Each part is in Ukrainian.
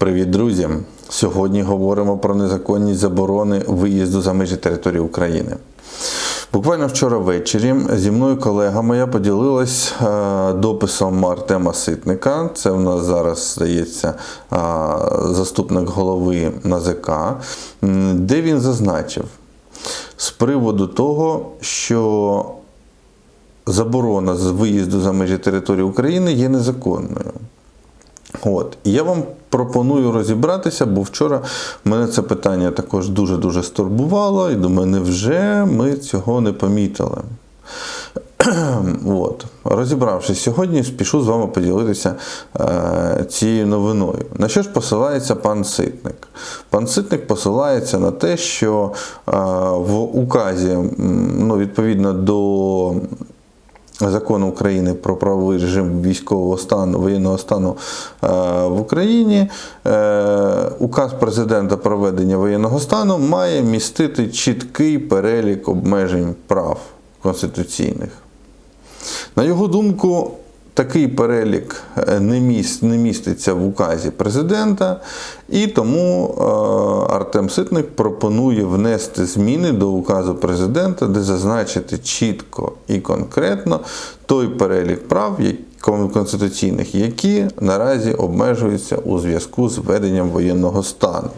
Привіт, друзі! Сьогодні говоримо про незаконність заборони виїзду за межі території України. Буквально вчора ввечері зі мною колега моя поділилась е, дописом Артема Ситника. Це в нас зараз здається е, заступник голови НАЗК, де він зазначив з приводу того, що заборона з виїзду за межі території України є незаконною. От. І я вам пропоную розібратися, бо вчора мене це питання також дуже-дуже стурбувало, і думаю, невже ми цього не помітили. От. Розібравшись сьогодні, спішу з вами поділитися е, цією новиною. На що ж посилається пан Ситник? Пан Ситник посилається на те, що е, в указі, ну, відповідно до Закону України про правовий режим військового стану, воєнного стану е, в Україні, е, указ президента про введення воєнного стану має містити чіткий перелік обмежень прав конституційних. На його думку, такий перелік е, не, міст, не міститься в указі президента, і тому е, Артем Ситник пропонує внести зміни до указу президента, де зазначити чітко і конкретно той перелік прав конституційних, які наразі обмежуються у зв'язку з введенням воєнного стану.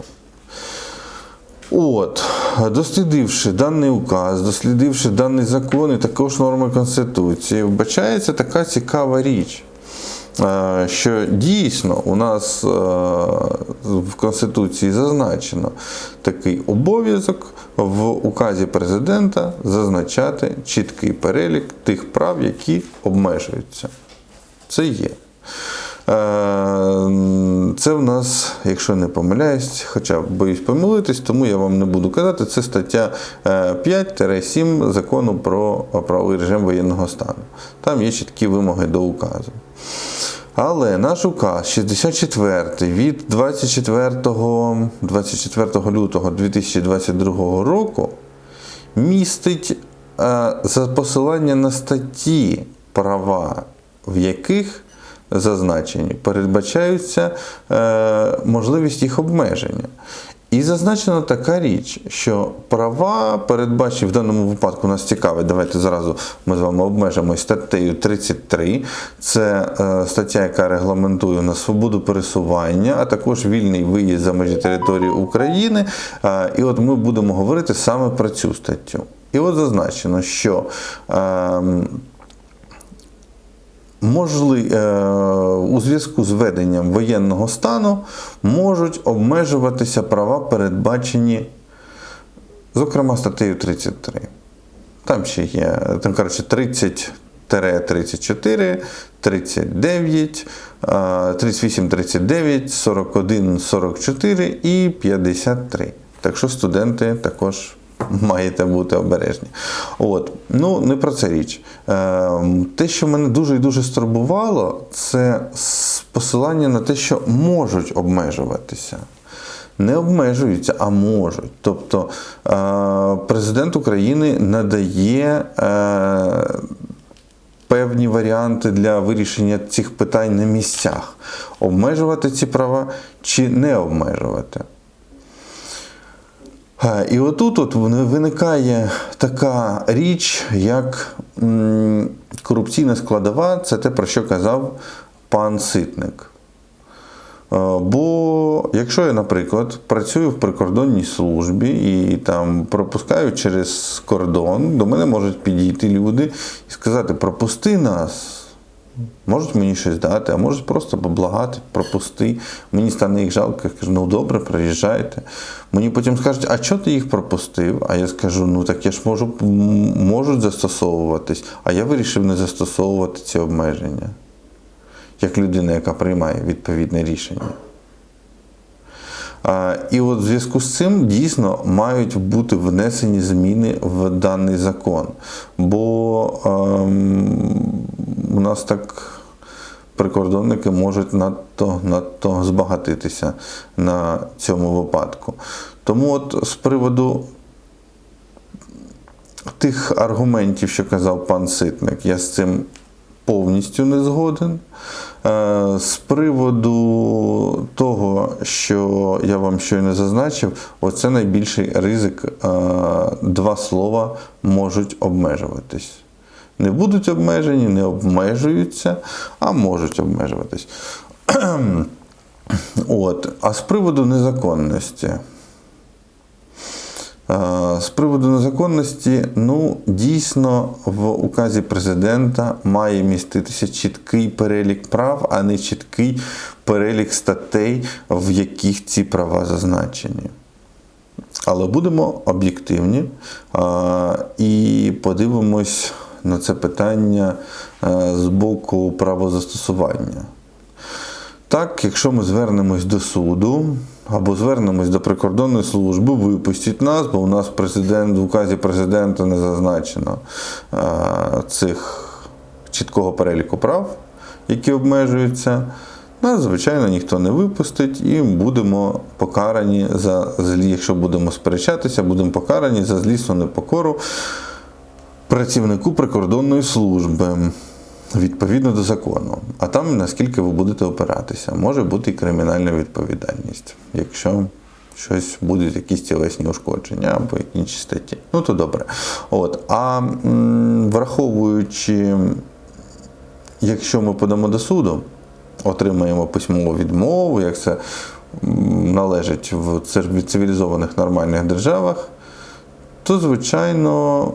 От, дослідивши даний указ, дослідивши даний закон і також норми Конституції, вбачається така цікава річ, е, що дійсно у нас е, в Конституції зазначено такий обов'язок в указі президента зазначати чіткий перелік тих прав, які обмежуються. Це є. Е, Це в нас, якщо не помиляюсь, хоча боюсь помилитись, тому я вам не буду казати, це стаття е, 5-7 закону про правовий режим воєнного стану. Там є чіткі вимоги до указу. Але наш указ 64 від 24, 24 лютого 2022 року містить е, за посилання на статті права, в яких зазначені передбачаються е, можливість їх обмеження. І зазначена така річ, що права передбачені в даному випадку нас цікавить. Давайте зразу ми з вами обмежимося статтею 33. Це е, стаття, яка регламентує на свободу пересування, а також вільний виїзд за межі території України. Е, і от ми будемо говорити саме про цю статтю. І от зазначено, що. Е, можли, е, у зв'язку з введенням воєнного стану можуть обмежуватися права, передбачені, зокрема, статтею 33. Там ще є, там, коротше, 30. 34, 39, е, 38, 39, 41, 44 і 53. Так що студенти також маєте бути обережні. От. Ну, не про це річ. Е, те, що мене дуже і дуже стурбувало, це посилання на те, що можуть обмежуватися. Не обмежуються, а можуть. Тобто е, президент України надає е, певні варіанти для вирішення цих питань на місцях. Обмежувати ці права чи не обмежувати. Е, І отут от виникає така річ, як корупційна складова, це те, про що казав пан Ситник. Е, Бо якщо я, наприклад, працюю в прикордонній службі і там пропускаю через кордон, до мене можуть підійти люди і сказати: пропусти нас. Можуть мені щось дати, а можуть просто поблагати, пропусти. Мені стане їх жалко, я кажу, ну добре, приїжджайте. Мені потім скажуть, а чого ти їх пропустив? А я скажу, ну так я ж можу, можуть застосовуватись, а я вирішив не застосовувати ці обмеження. Як людина, яка приймає відповідне рішення. І от в зв'язку з цим дійсно мають бути внесені зміни в даний закон. Бо ем, у нас так прикордонники можуть надто, надто збагатитися на цьому випадку. Тому от з приводу тих аргументів, що казав пан Ситник, я з цим повністю не згоден. Е, З приводу того, що я вам щойно зазначив, оце найбільший ризик. Е, Два слова можуть обмежуватись. Не будуть обмежені, не обмежуються, а можуть обмежуватись. От. А з приводу незаконності. Е, З приводу незаконності, ну, дійсно, в указі президента має міститися чіткий перелік прав, а не чіткий перелік статей, в яких ці права зазначені. Але будемо об'єктивні і подивимось на це питання е, з боку правозастосування. Так, якщо ми звернемось до суду або звернемось до прикордонної служби, випустіть нас, бо у нас президент, в указі президента не зазначено е, цих чіткого переліку прав, які обмежуються. Нас, звичайно, ніхто не випустить і будемо покарані за злі, якщо будемо сперечатися, будемо покарані за злісну непокору працівнику прикордонної служби відповідно до закону. А там, наскільки ви будете опиратися, може бути і кримінальна відповідальність, якщо щось будуть якісь тілесні ушкодження або інші статті. Ну то добре. От. А м, враховуючи, якщо ми подамо до суду, отримаємо письмову відмову, як це належить в цивілізованих нормальних державах, то, звичайно,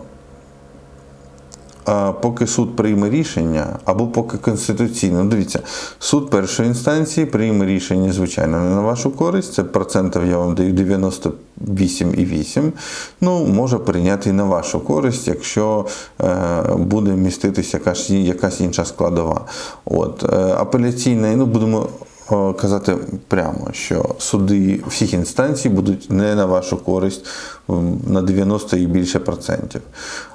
поки суд прийме рішення, або поки конституційно. Ну, дивіться, суд першої інстанції прийме рішення, звичайно, не на вашу користь. Це процентів я вам даю 98,8. Ну, може прийняти і на вашу користь, якщо е, буде міститися якась, інша складова. От, е, апеляційна, ну будемо казати прямо, що суди всіх інстанцій будуть не на вашу користь на 90 і більше процентів.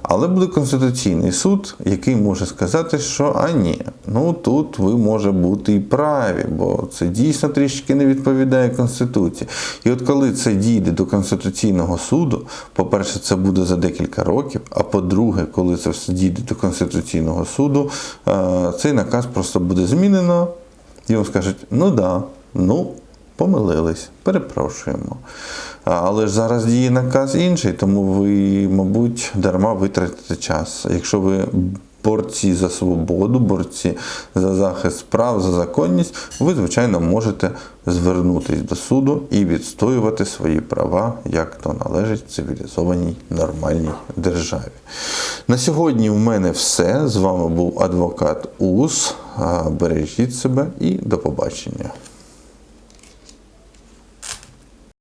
Але буде Конституційний суд, який може сказати, що а ні, ну тут ви може бути і праві, бо це дійсно трішки не відповідає Конституції. І от коли це дійде до Конституційного суду, по-перше, це буде за декілька років, а по-друге, коли це все дійде до Конституційного суду, е, цей наказ просто буде змінено. І вам скажуть, ну да, ну, помилились, перепрошуємо. Але ж зараз діє наказ інший, тому ви, мабуть, дарма витратите час. Якщо ви борці за свободу, борці за захист прав, за законність, ви, звичайно, можете звернутися до суду і відстоювати свої права, як то належить цивілізованій нормальній державі. На сьогодні в мене все. З вами був адвокат УС. Бережіть себе і до побачення.